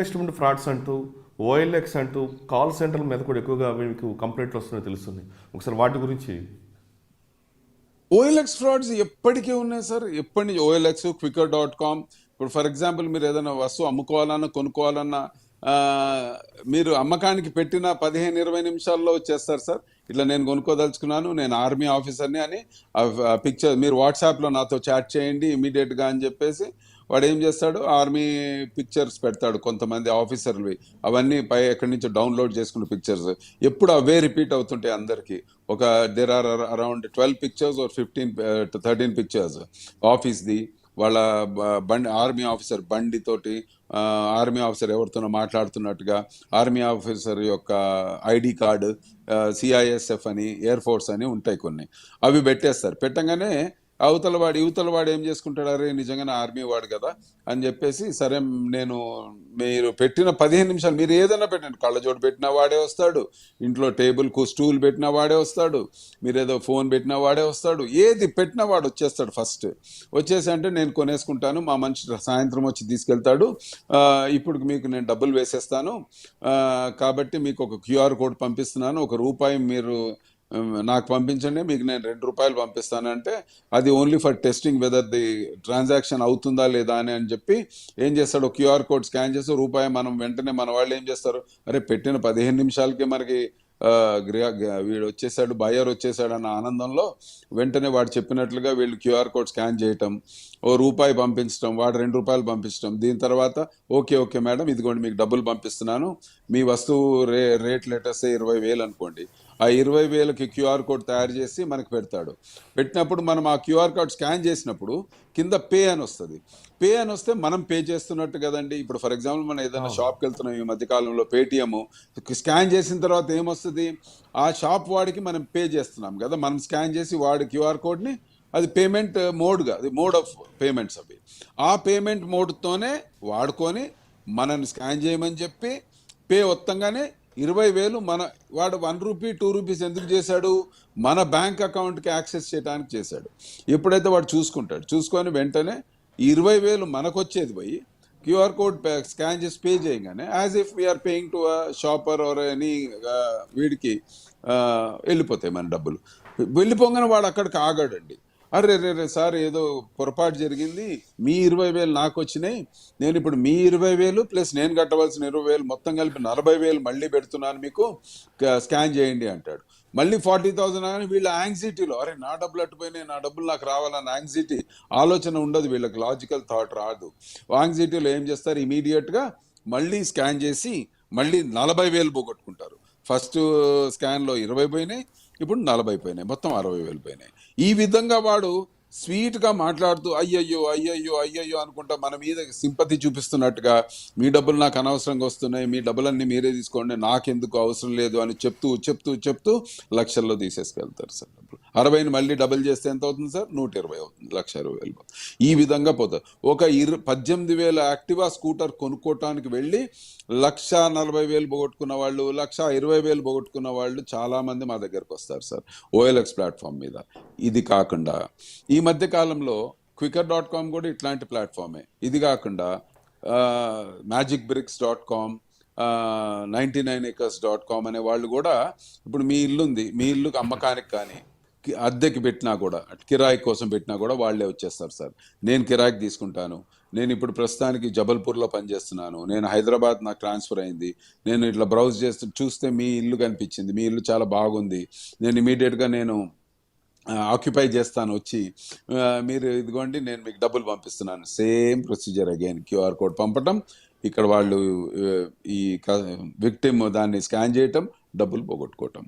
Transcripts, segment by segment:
Investment frauds అంటూ OLX అంటూ call సెంటర్ల మీద కూడా ఎక్కువగా మీకు కంప్లైంట్లు వస్తున్నాయి తెలుస్తుంది. ఒకసారి వాటి గురించి ఓఎల్ఎక్స్ ఫ్రాడ్స్ ఎప్పటికీ ఉన్నాయి సార్? ఎప్పటి నుంచి? OLX Quikr dot com. ఇప్పుడు ఫర్ ఎగ్జాంపుల్ మీరు ఏదైనా వస్తువు అమ్ముకోవాలన్నా కొనుక్కోవాలన్నా మీరు అమ్మకానికి పెట్టిన పదిహేను ఇరవై నిమిషాల్లో వచ్చేస్తారు సార్. ఇట్లా నేను కొనుక్కోదలుచుకున్నాను నేను ఆర్మీ ఆఫీసర్ని అని పిక్చర్ మీరు వాట్సాప్లో నాతో చాట్ చేయండి ఇమీడియట్గా అని చెప్పేసి వాడు ఏం చేస్తాడు? ఆర్మీ పిక్చర్స్ పెడతాడు కొంతమంది ఆఫీసర్లు అవన్నీ పై ఎక్కడి నుంచో డౌన్లోడ్ చేసుకున్న పిక్చర్స్. ఎప్పుడు అవే రిపీట్ అవుతుంటాయి అందరికి. ఒక there are around twelve pictures or fifteen thirteen pictures ఆఫీస్ది వాళ్ళ బండి ఆర్మీ ఆఫీసర్ బండితోటి ఆర్మీ ఆఫీసర్ ఎవరితోనో మాట్లాడుతున్నట్టుగా ఆర్మీ ఆఫీసర్ యొక్క ఐడి కార్డు సిఐఎస్ఎఫ్ అని ఎయిర్ ఫోర్స్ అని ఉంటాయి కొన్ని. అవి పెట్టేస్తారు. పెట్టంగానే అవతల వాడు యువతల వాడు ఏం చేసుకుంటాడు? అరే నిజంగానే ఆర్మీ వాడు కదా అని చెప్పేసి సరే నేను మీరు పెట్టిన పదిహేను నిమిషాలు మీరు ఏదైనా పెట్టండి. కళ్ళజోడు పెట్టినా వాడే వస్తాడు. ఇంట్లో టేబుల్కు స్టూల్ పెట్టినా వాడే వస్తాడు. మీరు ఏదో ఫోన్ పెట్టినా వాడే వస్తాడు. ఏది పెట్టినా వాడు వచ్చేస్తాడు ఫస్ట్. వచ్చేసి అంటే నేను కొనేసుకుంటాను. మా మనిషి సాయంత్రం వచ్చి తీసుకెళ్తాడు. ఇప్పుడు మీకు నేను డబ్బులు వేసేస్తాను. కాబట్టి మీకు ఒక క్యూఆర్ కోడ్ పంపిస్తున్నాను. ఒక రూపాయి మీరు Um, నాకు పంపించండి మీకు నేను రెండు రూపాయలు పంపిస్తానంటే అది only for testing whether the transaction అవుతుందా లేదా అని అని చెప్పి ఏం చేస్తాడు? క్యూఆర్ కోడ్ స్కాన్ చేసి రూపాయి మనం వెంటనే మన వాళ్ళు ఏం చేస్తారు? అరే పెట్టిన పదిహేను నిమిషాలకి మనకి ఆ, వీడు వచ్చేసాడు బయర్ వచ్చేసాడు అన్న ఆనందంలో వెంటనే వాడు చెప్పినట్లుగా వీళ్ళు క్యూఆర్ కోడ్ స్కాన్ చేయటం ఓ రూపాయి పంపించడం వాడు రెండు రూపాయలు పంపించడం దీని తర్వాత ఓకే ఓకే మేడం ఇదిగోండి మీకు డబ్బులు పంపిస్తున్నాను మీ వస్తువు రే రేట్ లెటర్స్ ఇరవై వేలు అనుకోండి. ఆ ఇరవై వేలకి క్యూఆర్ కోడ్ తయారు చేసి మనకు పెడతాడు. పెట్టినప్పుడు మనం ఆ క్యూఆర్ కోడ్ స్కాన్ చేసినప్పుడు కింద పే అని వస్తుంది. పే అని వస్తే మనం పే చేస్తున్నట్టు కదండి. ఇప్పుడు ఫర్ ఎగ్జాంపుల్ మనం ఏదైనా షాప్కి వెళ్తున్నాం ఈ మధ్యకాలంలో పేటిఎం స్కాన్ చేసిన తర్వాత ఏమొస్తుంది? ఆ షాప్ వాడికి మనం పే చేస్తున్నాం కదా. మనం స్కాన్ చేసి వాడి క్యూఆర్ కోడ్ని అది పేమెంట్ మోడ్గా అది మోడ్ ఆఫ్ పేమెంట్స్ అవి. ఆ పేమెంట్ మోడ్తోనే వాడుకొని మనల్ని స్కాన్ చేయమని చెప్పి పే వత్తంగానే ఇరవై వేలు మన వాడు వన్ రూపీ టూ రూపీస్ ఎందుకు చేశాడు? మన బ్యాంక్ అకౌంట్కి యాక్సెస్ చేయడానికి చేశాడు. ఎప్పుడైతే వాడు చూసుకుంటాడు చూసుకొని వెంటనే ఇరవై వేలు మనకు వచ్చేది పోయి క్యూఆర్ కోడ్ స్కాన్ చేసి పే చేయగానే as if we're paying to a shopper or any వీడికి వెళ్ళిపోతాయి మన డబ్బులు. వెళ్ళిపోగానే వాడు అక్కడికి ఆగాడండి. అరే రే రే సార్ ఏదో పొరపాటు జరిగింది. మీ ఇరవై వేలు నాకు వచ్చినాయి. నేను ఇప్పుడు మీ ఇరవై వేలు ప్లస్ నేను కట్టవలసిన ఇరవై వేలు మొత్తం కలిపి నలభై వేలు మళ్ళీ పెడుతున్నాను మీకు. స్కాన్ చేయండి అంటాడు. మళ్ళీ ఫార్టీ థౌసండ్ అని వీళ్ళ యాంగ్జైటీలో అరే నా డబ్బులు అట్టుపోయినాయి నా డబ్బులు నాకు రావాలన్న యాంగ్జైటీ ఆలోచన ఉండదు వీళ్ళకి. లాజికల్ థాట్ రాదు. యాంగ్జైటీలో ఏం చేస్తారు? ఇమీడియట్గా మళ్ళీ స్కాన్ చేసి మళ్ళీ నలభై వేలు పోగొట్టుకుంటారు. ఫస్ట్ స్కాన్లో ఇరవై పోయినాయి ఇప్పుడు నలభై పోయినాయి మొత్తం అరవై వేలు పోయినాయి. ఈ విధంగా వాడు స్వీట్గా మాట్లాడుతూ అయ్యయ్యో అయ్యయ్యో అయ్యయ్యో అనుకుంటా మన మీద సింపతి చూపిస్తున్నట్టుగా మీ డబ్బులు నాకు అనవసరంగా వస్తున్నాయి మీ డబ్బులన్నీ మీరే తీసుకోండి నాకెందుకు అవసరం లేదు అని చెప్తూ చెప్తూ చెప్తూ లక్షల్లో తీసేసుకెళ్తారు సార్ డబ్బులు. అరవైని మళ్ళీ డబుల్ చేస్తే ఎంత అవుతుంది సార్? నూట ఇరవై అవుతుంది లక్ష ఇరవై వేలు ఈ విధంగా పోతారు ఒక ఇరు పద్దెనిమిది వేల యాక్టివా స్కూటర్ కొనుక్కోవటానికి వెళ్ళి లక్ష నలభై వేలు పోగొట్టుకున్న వాళ్ళు లక్ష ఇరవై వేలు పోగొట్టుకున్న వాళ్ళు చాలామంది మా దగ్గరకు వస్తారు సార్ ఓఎల్ఎక్స్ ప్లాట్ఫామ్ మీద. ఇది కాకుండా ఈ మధ్య కాలంలో క్వికర్ డాట్ కామ్ కూడా ఇట్లాంటి ప్లాట్ఫామే. ఇది కాకుండా Magic Bricks dot com ninety nine acres dot com అనే వాళ్ళు కూడా ఇప్పుడు మీ ఇల్లు ఉంది మీ ఇల్లుకి అమ్మకానికి కానీ అద్దెకి పెట్టినా కూడా కిరాయి కోసం పెట్టినా కూడా వాళ్ళే వచ్చేస్తారు సార్. నేను కిరాయికి తీసుకుంటాను. నేను ఇప్పుడు ప్రస్తుతానికి జబల్పూర్లో పనిచేస్తున్నాను. నేను హైదరాబాద్ నాకు ట్రాన్స్ఫర్ అయింది. నేను ఇట్లా బ్రౌజ్ చేస్తూ చూస్తే మీ ఇల్లు కనిపించింది. మీ ఇల్లు చాలా బాగుంది. నేను ఇమీడియట్గా నేను ఆక్యుపై చేస్తాను. వచ్చి మీరు ఇదిగోండి నేను మీకు డబ్బులు పంపిస్తున్నాను. Same procedure again QR code పంపటం. ఇక్కడ వాళ్ళు ఈ విక్టిమ్ దాన్ని స్కాన్ చేయటం డబ్బులు పోగొట్టుకోవటం.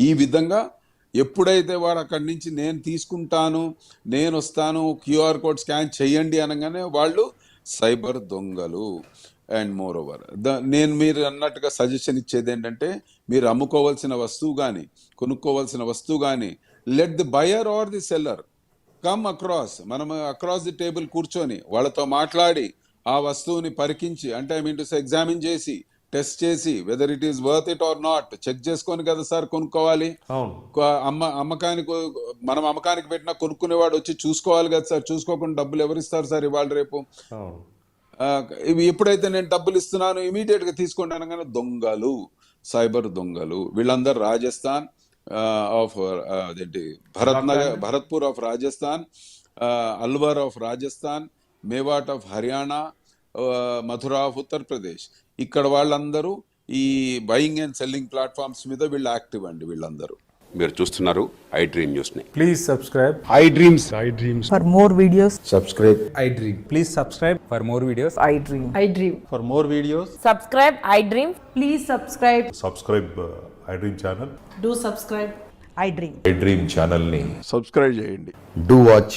ఈ విధంగా ఎప్పుడైతే వాడు అక్కడి నుంచి నేను తీసుకుంటాను నేను వస్తాను క్యూఆర్ కోడ్ స్కాన్ చేయండి అనగానే వాళ్ళు సైబర్ దొంగలు. అండ్ మోర్ ఓవర్ ద నేను మీరు అన్నట్టుగా సజెషన్ ఇచ్చేది ఏంటంటే మీరు అమ్ముకోవాల్సిన వస్తువు కానీ కొనుక్కోవాల్సిన వస్తువు కానీ let the buyer or the seller come across మనం అక్రాస్ ది టేబుల్ కూర్చొని వాళ్ళతో మాట్లాడి ఆ వస్తువుని పరికించి అంటే ఐ మీన్ టు ఎగ్జామిన్ చేసి టెస్ట్ చేసి whether it is worth it or not check చేసుకొని కదా సార్ కొనుక్కోవాలి. అమ్మ అమ్మకానికి మనం అమ్మకానికి పెట్టినా కొనుక్కునేవాడు వచ్చి చూసుకోవాలి కదా సార్ చూసుకోకుండా డబ్బులు ఎవరిస్తారు సార్ ఇవాళ రేపు? ఇవి ఎప్పుడైతే నేను డబ్బులు ఇస్తున్నాను ఇమీడియట్గా తీసుకోండి అనగానే దొంగలు సైబర్ దొంగలు వీళ్ళందరూ రాజస్థాన్ ఆఫ్ అదేంటి Bharat Nagar Bharatpur of Rajasthan Alwar of Rajasthan Mewat of Haryana Mathura Uttar Pradesh ఇక్కడ వాళ్ళందరూ ఈ బయింగ్ అండ్ సెల్లింగ్ ప్లాట్ఫామ్స్ మీద వీళ్ళు యాక్టివ్ అండి వీళ్ళందరూ. మీరు చూస్తున్నారు ఐ డ్రీమ్ న్యూస్ని. Please subscribe iDreams. IDreams. For more videos subscribe iDream. Please subscribe for more videos iDream iDream for more videos subscribe iDream please subscribe subscribe iDream channel do subscribe iDream iDream ఛానల్ని subscribe చేయండి. Do watch